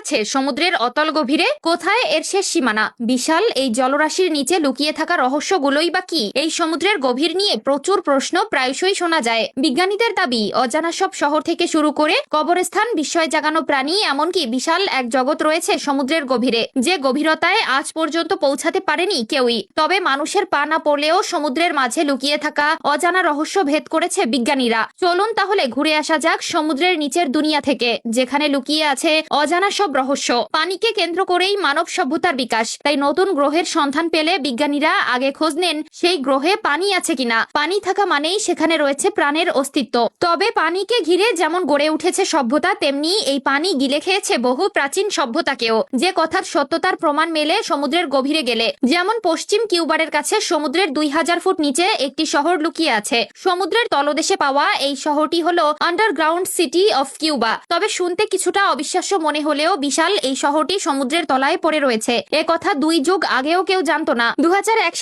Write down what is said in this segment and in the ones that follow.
আছে সমুদ্রের অতল গভীরে? কোথায় এর শেষ সীমানা? বিশাল, এই জলরাশির নিচে লুকিয়ে থাকা রহস্যগুলোই বা কি? এই সমুদ্রের গভীর নিয়ে প্রচুর প্রশ্ন প্রায়শই শোনা যায়। বিজ্ঞানীদের দাবি, অজানা সব শহর থেকে শুরু করে কবরস্থান, বিস্ময় জাগানো প্রাণী, এমনকি বিশাল এক জগৎ রয়েছে সমুদ্রের গভীরে, যে গভীরতায় আজ পর্যন্ত পৌঁছাতে পারেনি কেউই। তবে মানুষের পা না পড়লেও সমুদ্রের মাঝে লুকিয়ে থাকা অজানা রহস্য ভেদ করেছে বিজ্ঞানীরা। চলুন তাহলে ঘুরে আসা যাক সমুদ্রের নিচের দুনিয়া থেকে, যেখানে লুকিয়ে আছে অজানা সব রহস্য। পানিকে কেন্দ্র করেই মানব সভ্যতার বিকাশ। তাই নতুন গ্রহের সন্ধান পেলে বিজ্ঞানীরা আগে খোঁজ নেন সেই গ্রহে পানি আছে কিনা। পানি থাকা মানেই সেখানে রয়েছে প্রাণের অস্তিত্ব। তবে পানিকে ঘিরে যেমন গড়ে উঠেছে সভ্যতা, তেমনি এই পানি গিলে খেয়েছে বহু প্রাচীন সভ্যতাকেও। যে কথার সত্যতার প্রমাণ মেলে সমুদ্রের গভীরে গেলে। যেমন পশ্চিম কিউবারের কাছে সমুদ্রের দুই হাজার ফুট নিচে একটি শহর লুকিয়ে আছে। সমুদ্রের তলদেশে পাওয়া এই শহরটি হলো আন্ডারগ্রাউন্ড সিটি অফ কিউবা। তবে শুনতে কিছুটা অবিশ্বাস্য মনে হলেও বিশাল এই শহরটি সমুদ্রের তলায় পড়ে রয়েছে। এ কথা দুই যুগ আগেও কেউ জানতো না। দু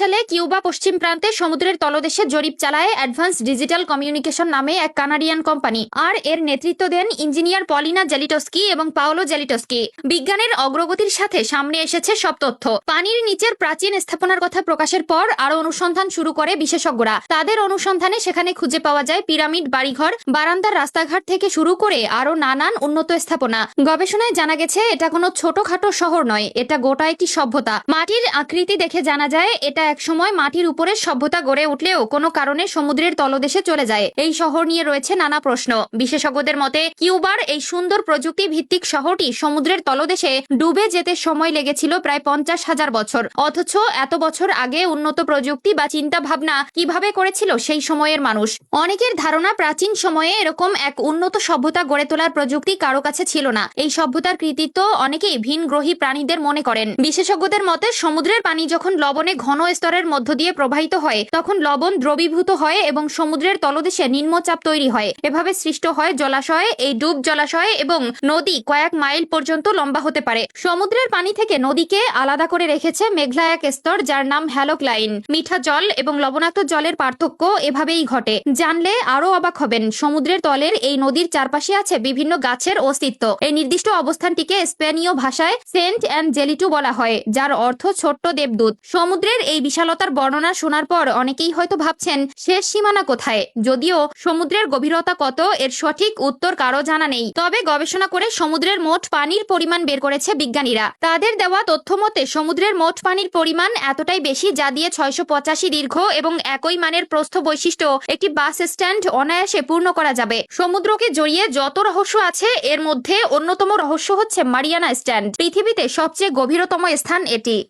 সালে কিউবা পশ্চিম প্রান্তে সমুদ্রের তলদেশে জরিপ চালায় অ্যাডভান্স ডিজিটাল কমিউনিকেশন নামে এক কানাডিয়ান কোম্পানি। আর এর নেতৃত্ব দেন ইঞ্জিনিয়ার পলিনা জেলিটস্কি এবং পাওলো জেলিটস্কি। বিজ্ঞানের অগ্রগতির সাথে সামনে এসেছে সব তথ্য। পানির নিচের প্রাচীন স্থাপনার কথা প্রকাশের পর আরও অনুসন্ধান শুরু করে বিশেষজ্ঞরা। তাদের অনুসন্ধানে সেখানে খুঁজে পাওয়া যায় পিরামিড বাড়িঘর, বারান্দার রাস্তাঘাট থেকে শুরু করে আরও নানান উন্নত স্থাপনা। গবেষণায় জানা গেছে এটা কোনো ছোটখাটো শহর নয়, এটা গোটা একটি সভ্যতা। মাটির আকৃতি দেখে জানা যায়, এটা একসময় মাটির উপরে সভ্যতা গড়ে উঠলেও কোনো কারণে সমুদ্রের তলদেশে চলে যায়। এই শহর নিয়ে রয়েছে নানা প্রশ্ন। বিশেষজ্ঞদের মতে, কিউবার এই সুন্দর প্রযুক্তি ভিত্তিক শহরটি সমুদ্রের তলদেশে ডুবে যেতে সময় লেগেছিল প্রায় পঞ্চাশ হাজার বছর। অথচ এত বছর আগে উন্নত প্রযুক্তি বা চিন্তা ভাবনা কীভাবে করেছিল সেই সময়ের মানুষ। অনেকের ধারণা প্রাচীন সময়ে এরকম এক উন্নত সভ্যতা গড়ে তোলার প্রযুক্তি কারও কাছে ছিল না। এই সভ্যতার কৃতিত্ব অনেকেই ভিন গ্রহী প্রাণীদের মনে করেন। বিশেষজ্ঞদের মতে, সমুদ্রের পানি যখন লবণে ঘন স্তরের মধ্য দিয়ে প্রবাহিত হয়, তখন লবণ দ্রবীভূত হয় এবং সমুদ্রের তলদেশে নিম্নচাপ তৈরি হয়। এভাবে সৃষ্ট হয় জলাশয়, এই ডুব জলাশয় এবং নদী কয়েক মাইল পর্যন্ত লম্বা হতে পারে। সমুদ্রের পানি থেকে নদীকে আলাদা করে রেখেছে মেঘলা এক স্তর, যার নাম হ্যালোক লাইন। মিঠা জল এবং লবণাক্ত জলের পার্থক্য এভাবেই ঘটে। জানলে আরও অবাক হবেন, সমুদ্রের তলের এই নদীর চারপাশে আছে বিভিন্ন গাছের অস্তিত্ব। এই নির্দিষ্ট অবস্থানটিকে স্পেনীয় ভাষায় সেন্ট অ্যান্ড জেলিটু বলা হয়, যার অর্থ ছোট্ট দেবদূত। সমুদ্রের এই বিশালতার বর্ণনা শোনার পর অনেকেই হয়তো ভাবছেন, শেষ সীমানা কোথায়? যদিও সমুদ্রের গভীরতা কত, এর সঠিক উত্তর কারও জানা নেই। তবে গবেষণা করে সমুদ্রের মোট পানির পরিমাণ বের করেছে বিজ্ঞানীরা। তাদের দেওয়া তথ্য মতে, সমুদ্রের মোট পানির পরিমাণ এতটাই বেশি যা দিয়ে ছয়শো পঁচাশি দীর্ঘ এবং একই মানের প্রস্থ বৈশিষ্ট্য একটি বাস স্ট্যান্ড অনায়াসে পূর্ণ করা যাবে। সমুদ্রকে জড়িয়ে যত রহস্য আছে, এর মধ্যে অন্যতম রহস্য হচ্ছে মারিয়ানা স্ট্যান্ড। পৃথিবীতে সবচেয়ে গভীরতম স্থান এটি।